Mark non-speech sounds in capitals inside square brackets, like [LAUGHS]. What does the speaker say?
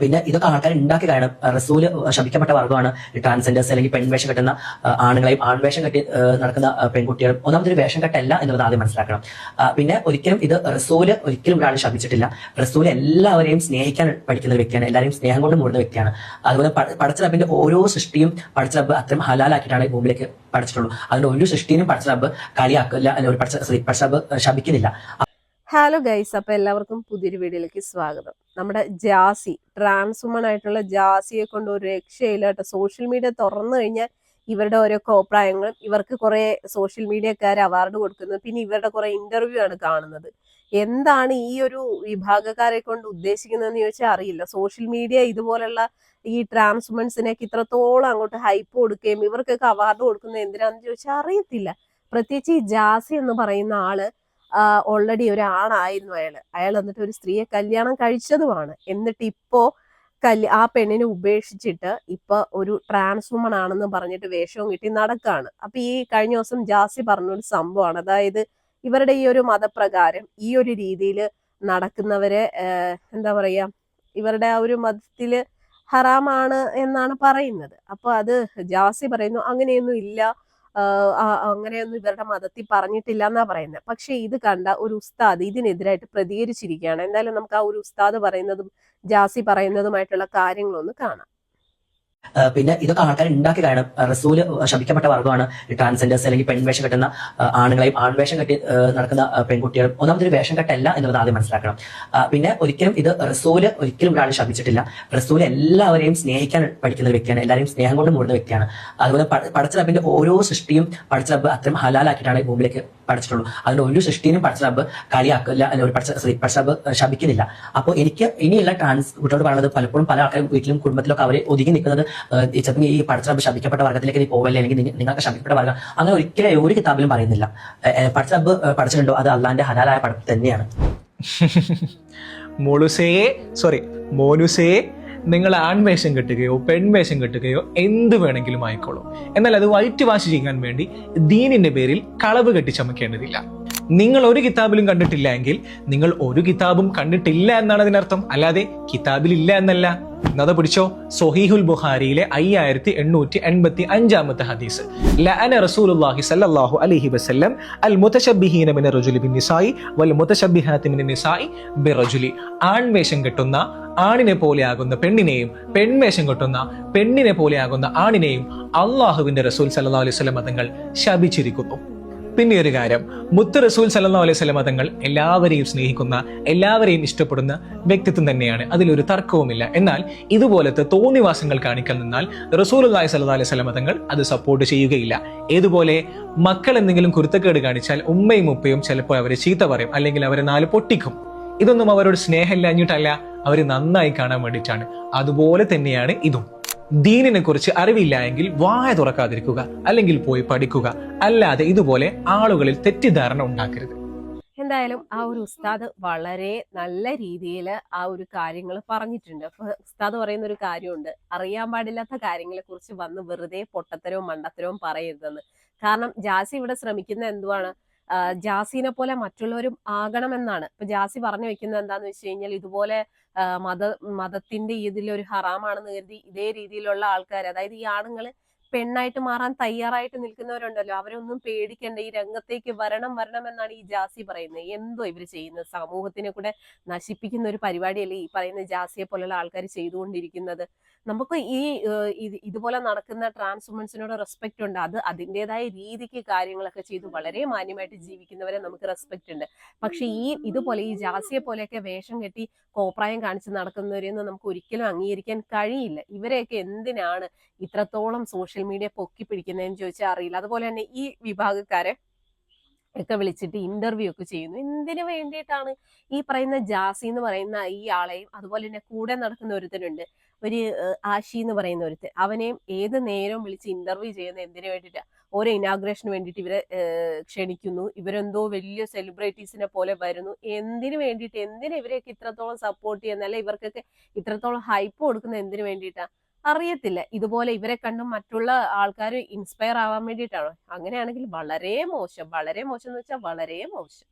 പിന്നെ ഇതൊക്കെ ആൾക്കാർ ഉണ്ടാക്കി കാരണം റസൂൽ ശപിക്കപ്പെട്ട വർഗമാണ്. ട്രാൻസ്ജെൻഡേഴ്സ് അല്ലെങ്കിൽ പെൺവേഷം കെട്ടുന്ന ആണുങ്ങളെയും ആൺവേഷം കെട്ടി നടക്കുന്ന പെൺകുട്ടികളും ഒന്നാമതൊരു വേഷം കെട്ടല്ല എന്നുള്ളത് ആദ്യം മനസ്സിലാക്കണം. പിന്നെ ഒരിക്കലും ഇത് റസൂൽ ഒരിക്കലും ഒരാൾ ശപിച്ചിട്ടില്ല. റസൂൽ എല്ലാവരെയും സ്നേഹിക്കാൻ പഠിക്കുന്ന ഒരു വ്യക്തിയാണ്. എല്ലാവരെയും സ്നേഹം കൊണ്ട് മൂടുന്ന വ്യക്തിയാണ്. അതുപോലെ പടച്ചറബിന്റെ പടച്ച ഓരോ സൃഷ്ടിയും പടച്ചറബ് അത്രയും ഹലാലാക്കിയിട്ടാണ് ഈ ഭൂമിയിലേക്ക് പഠിച്ചിട്ടുള്ളൂ അതുകൊണ്ട് ഒരു സൃഷ്ടിയും പടച്ചറബ് കളിയാക്കില്ല അല്ലെങ്കിൽ ഒരു പടച്ച പടച്ചറബ് ശപിക്കുന്നില്ല. ഹലോ ഗൈസ് അപ്പൊ എല്ലാവർക്കും പുതിയൊരു വീഡിയോയിലേക്ക് സ്വാഗതം. നമ്മുടെ ജാസി ട്രാൻസ് വുമൺ ആയിട്ടുള്ള ജാസിയെ കൊണ്ട് ഒരു രക്ഷയില്ല കേട്ടോ. സോഷ്യൽ മീഡിയ തുറന്നു കഴിഞ്ഞാൽ ഇവരുടെ ഓരോ കോപ്രായങ്ങളും ഇവർക്ക് കുറെ സോഷ്യൽ മീഡിയക്കാർ അവാർഡ് കൊടുക്കുന്നത് പിന്നെ ഇവരുടെ കുറെ ഇന്റർവ്യൂ ആണ് കാണുന്നത്. എന്താണ് ഈ ഒരു വിഭാഗക്കാരെ കൊണ്ട് ഉദ്ദേശിക്കുന്നതെന്ന് ചോദിച്ചാൽ അറിയില്ല. സോഷ്യൽ മീഡിയ ഇതുപോലുള്ള ഈ ട്രാൻസ് വുമൻസിനൊക്കെ ഇത്രത്തോളം അങ്ങോട്ട് ഹൈപ്പ് കൊടുക്കുകയും ഇവർക്കൊക്കെ അവാർഡ് കൊടുക്കുന്നത് എന്തിനാന്ന് ചോദിച്ചാൽ അറിയത്തില്ല. പ്രത്യേകിച്ച് ഈ ജാസി എന്ന് പറയുന്ന ആൾ ഓൾറെഡി ഒരാണായിരുന്നു അയാൾ അയാൾ എന്നിട്ട് ഒരു സ്ത്രീയെ കല്യാണം കഴിച്ചതുമാണ്. എന്നിട്ട് ഇപ്പോ കല്യ ആ പെണ്ണിനെ ഉപേക്ഷിച്ചിട്ട് ഇപ്പൊ ഒരു ട്രാൻസ് വുമൺ ആണെന്ന് പറഞ്ഞിട്ട് വേഷവും കിട്ടി നടക്കാണ്. അപ്പൊ ഈ കഴിഞ്ഞ ദിവസം ജാസി പറഞ്ഞൊരു സംഭവമാണ്. അതായത് ഇവരുടെ ഈ ഒരു മതപ്രകാരം ഈ ഒരു രീതിയിൽ നടക്കുന്നവരെ എന്താ പറയാ ഇവരുടെ ആ ഒരു മതത്തിൽ ഹറാമാണ് എന്നാണ് പറയുന്നത്. അപ്പൊ അത് ജാസി പറയുന്നു അങ്ങനെയൊന്നും ഇല്ല. അങ്ങനെയൊന്നും ഇവരുടെ മതത്തിൽ പറഞ്ഞിട്ടില്ല എന്നാ പറയുന്നത് പക്ഷെ ഇത് കണ്ട ഒരു ഉസ്താദ് ഇതിനെതിരായിട്ട് പ്രതികരിച്ചിരിക്കുകയാണ്. എന്തായാലും നമുക്ക് ആ ഒരു ഉസ്താദ് പറയുന്നതും ജാസി പറയുന്നതുമായിട്ടുള്ള കാര്യങ്ങളൊന്ന് കാണാം. പിന്നെ ഇതൊക്കെ ആൾക്കാർ ഉണ്ടാക്കി കാരണം റസൂൽ ശപിക്കപ്പെട്ട വർഗമാണ്. ട്രാൻസ്ജെൻഡേഴ്സ് അല്ലെങ്കിൽ പെൺവേഷം കെട്ടുന്ന ആണുങ്ങളെയും ആൺവേഷം കെട്ടി നടക്കുന്ന പെൺകുട്ടികളും ഒന്നാമത് ഒന്നാമതൊരു വേഷം കെട്ടല്ല എന്നുള്ളത് ആദ്യം മനസ്സിലാക്കണം. പിന്നെ ഒരിക്കലും ഇത് റസൂൽ ഒരിക്കലും ഒരാൾ ശപിച്ചിട്ടില്ല. റസൂൽ എല്ലാവരെയും സ്നേഹിക്കാൻ പഠിക്കുന്ന ഒരു വ്യക്തിയാണ്. എല്ലാവരെയും സ്നേഹം കൊണ്ട് മൂടുന്ന വ്യക്തിയാണ്. അതുപോലെ പ- റബ്ബിന്റെ ഓരോ സൃഷ്ടിയും പടച്ച റബ്ബ് അത്രയും ഹലാലാക്കിയിട്ടാണ് ഭൂമിയിലേക്ക് പഠിച്ചിട്ടുള്ളൂ. അതുകൊണ്ട് ഒരു സൃഷ്ടിനും പഠിച്ച റബ്ബ് കളിയാക്കില്ല പടച്ച sorry, പടച്ച റബ്ബ് ശപിക്കുന്നില്ല. അപ്പോൾ എനിക്ക് ഇനിയുള്ള ട്രാൻസ് കുട്ടിയോട് പറയുന്നത് പലപ്പോഴും പല ആൾക്കാരും വീട്ടിലും കുടുംബത്തിലൊക്കെ അവരെ ഒതുങ്ങി നിൽക്കുന്നത് ചിലപ്പോൾ ഈ പഠിച്ച ശപിക്കപ്പെട്ട വർഗത്തിലേക്ക് നീ പോവല്ലേ? അല്ലെങ്കിൽ നിങ്ങ- നിങ്ങൾക്ക് ശപിക്കപ്പെട്ട വർഗം. അങ്ങനെ ഒരിക്കലും ഒരു കിതാബിലും പറയുന്നില്ല. പഠിച്ച റബ്ബ് പഠിച്ചിട്ടുണ്ടോ? അത് അള്ളാന്റെ ഹലാലായ പഠിപ്പ് തന്നെയാണ്. [LAUGHS] മോളുസേ സോറി മോനുസയെ നിങ്ങൾ ആൺവേഷം കെട്ടുകയോ പെൺവേഷം കെട്ടുകയോ എന്ത് വേണമെങ്കിലും ആയിക്കോളൂ. എന്നാൽ അത് വൈറ്റ് വാഷ് ചെയ്യാൻ വേണ്ടി ദീനിന്റെ പേരിൽ കളവ് കെട്ടി ചമക്കേണ്ടതില്ല. നിങ്ങൾ ഒരു കിതാബിലും കണ്ടിട്ടില്ല എങ്കിൽ നിങ്ങൾ ഒരു കിതാബും കണ്ടിട്ടില്ല എന്നാണ് അതിനർത്ഥം. അല്ലാതെ കിതാബിലില്ല എന്നല്ല. എന്നത് പിടിച്ചോ? സൊഹീഹുൽ ബുഹാരിയിലെ അയ്യായിരത്തി എണ്ണൂറ്റി എൺപത്തി അഞ്ചാമത്തെ ഹദീസ്. ലഅന റസൂലുള്ളാഹി സല്ലല്ലാഹു അലൈഹി വസല്ലം അൽ മുതശബ്ബിഹീന മിന റജുലി ബിൻ നിസായി വൽ മുതശബ്ബിഹാത്തി മിന നിസായി ബിറജുലി. ആൺവേഷം കെട്ടുന്ന ആണിനെ പോലെയാകുന്ന പെണ്ണിനെയും പെൺവേഷം കെട്ടുന്ന പെണ്ണിനെ പോലെയാകുന്ന ആണിനെയും അള്ളാഹുവിന്റെ റസൂൽ സല്ലല്ലാഹു അലൈഹി വസല്ലം തങ്ങൾ ശപിച്ചിരിക്കുന്നു. പിന്നെ ഒരു കാര്യം. മുത്ത് റസൂൽ സല്ലല്ലാഹു അലൈഹി വസല്ലം തങ്ങൾ എല്ലാവരെയും സ്നേഹിക്കുന്ന എല്ലാവരെയും ഇഷ്ടപ്പെടുന്ന വ്യക്തിത്വം തന്നെയാണ്. അതിലൊരു തർക്കവുമില്ല. എന്നാൽ ഇതുപോലത്തെ തോന്നിവാസങ്ങൾ കാണിക്കാൻ നിന്നാൽ റസൂൽ അള്ളാഹി സല്ലാ അലൈഹി വസല്ലം തങ്ങൾ അത് സപ്പോർട്ട് ചെയ്യുകയില്ല. ഏതുപോലെ മക്കൾ എന്തെങ്കിലും കുരുത്തക്കേട് കാണിച്ചാൽ ഉമ്മയും ഉപ്പയും ചിലപ്പോൾ അവരെ ചീത്ത പറയും അല്ലെങ്കിൽ അവരെ നാല് പൊട്ടിക്കും. ഇതൊന്നും അവരോട് സ്നേഹമില്ലാഞ്ഞിട്ടല്ല അവർ നന്നായി കാണാൻ വേണ്ടിയിട്ടാണ്. അതുപോലെ തന്നെയാണ് ഇതും. ദീനിനെ കുറിച്ച് അറിവില്ല എങ്കിൽ വായ തുറക്കാതിരിക്കുക അല്ലെങ്കിൽ പോയി പഠിക്കുക. അല്ലാതെ ഇതുപോലെ ആളുകളിൽ തെറ്റിദ്ധാരണ ഉണ്ടാക്കരുത്. എന്തായാലും ആ ഒരു ഉസ്താദ് വളരെ നല്ല രീതിയിൽ ആ ഒരു കാര്യങ്ങൾ പറഞ്ഞിട്ടുണ്ട്. അപ്പൊ ഉസ്താദ് പറയുന്ന ഒരു കാര്യമുണ്ട്. അറിയാൻ പാടില്ലാത്ത കാര്യങ്ങളെ കുറിച്ച് വന്ന് വെറുതെ പൊട്ടത്തരവും മണ്ടത്തരവും പറയരുതെന്ന്. കാരണം ജാസി ഇവിടെ ശ്രമിക്കുന്ന എന്തുവാണ്? ജാസിനെ പോലെ മറ്റുള്ളവരും ആകണമെന്നാണ്. ഇപ്പൊ ജാസി പറഞ്ഞു വെക്കുന്നത് എന്താന്ന് വെച്ച് കഴിഞ്ഞാൽ ഇതുപോലെ മത മതത്തിന്റെ ഇതിലൊരു ഹറാമാണെന്ന് കരുതി ഇതേ രീതിയിലുള്ള ആൾക്കാർ അതായത് ഈ ആണുങ്ങൾ പെണ്ണായിട്ട് മാറാൻ തയ്യാറായിട്ട് നിൽക്കുന്നവരുണ്ടല്ലോ. അവരൊന്നും പേടിക്കണ്ട. ഈ രംഗത്തേക്ക് വരണം വരണം എന്നാണ് ഈ ജാസി പറയുന്നത്. എന്തോ ഇവർ ചെയ്യുന്നത്? സമൂഹത്തിനെ കൂടെ നശിപ്പിക്കുന്ന ഒരു പരിപാടിയല്ലേ ഈ പറയുന്ന ജാസിയെ പോലുള്ള ആൾക്കാർ ചെയ്തുകൊണ്ടിരിക്കുന്നത്? നമുക്ക് ഈ ഇതുപോലെ നടക്കുന്ന ട്രാൻസ് വുമൻസിനോട് റെസ്പെക്ട് ഉണ്ട്. അത് അതിന്റെതായ രീതിക്ക് കാര്യങ്ങളൊക്കെ ചെയ്ത് വളരെ മാന്യമായിട്ട് ജീവിക്കുന്നവരെ നമുക്ക് റെസ്പെക്റ്റ് ഉണ്ട്. പക്ഷെ ഈ ഇതുപോലെ ഈ ജാസിയെ പോലെയൊക്കെ വേഷം കെട്ടി കോപ്രായം കാണിച്ച് നടക്കുന്നവരെയൊന്നും നമുക്ക് ഒരിക്കലും അംഗീകരിക്കാൻ കഴിയില്ല. ഇവരെയൊക്കെ എന്തിനാണ് ഇത്രത്തോളം സോഷ്യൽ മീഡിയ പൊക്കി പിടിക്കുന്നതെന്ന് ചോദിച്ചാൽ അറിയില്ല. അതുപോലെ തന്നെ ഈ വിഭാഗക്കാരെ ഒക്കെ വിളിച്ചിട്ട് ഇന്റർവ്യൂ ഒക്കെ ചെയ്യുന്നു. എന്തിനു വേണ്ടിയിട്ടാണ് ഈ പറയുന്ന ജാസി എന്ന് പറയുന്ന ഈ ആളെയും അതുപോലെ തന്നെ കൂടെ നടക്കുന്ന ഒരുത്തനുണ്ട്. ഒരു ആഷി എന്ന് പറയുന്ന ഒരുത്തൻ അവനെയും ഏത് നേരവും വിളിച്ച് ഇന്റർവ്യൂ ചെയ്യുന്ന എന്തിനു വേണ്ടിയിട്ടാണ് ഓരോ ഇനാഗ്രേഷന് വേണ്ടിയിട്ട് ഇവരെ ക്ഷണിക്കുന്നു. ഇവരെന്തോ വലിയ സെലിബ്രിറ്റീസിനെ പോലെ വരുന്നു. എന്തിനു വേണ്ടിയിട്ട്? എന്തിനാ ഇവരെയൊക്കെ ഇത്രത്തോളം സപ്പോർട്ട് ചെയ്യുന്ന അല്ലെ ഇവർക്കൊക്കെ ഇത്രത്തോളം ഹൈപ്പ് കൊടുക്കുന്ന എന്തിനു വേണ്ടിയിട്ടാ? അറിയത്തില്ല. ഇതുപോലെ ഇവരെ കണ്ടും മറ്റുള്ള ആൾക്കാർ ഇൻസ്പയർ ആവാൻ വേണ്ടിയിട്ടാണോ? അങ്ങനെയാണെങ്കിൽ വളരെ മോശം വളരെ മോശം എന്ന് വെച്ചാൽ വളരെ മോശം.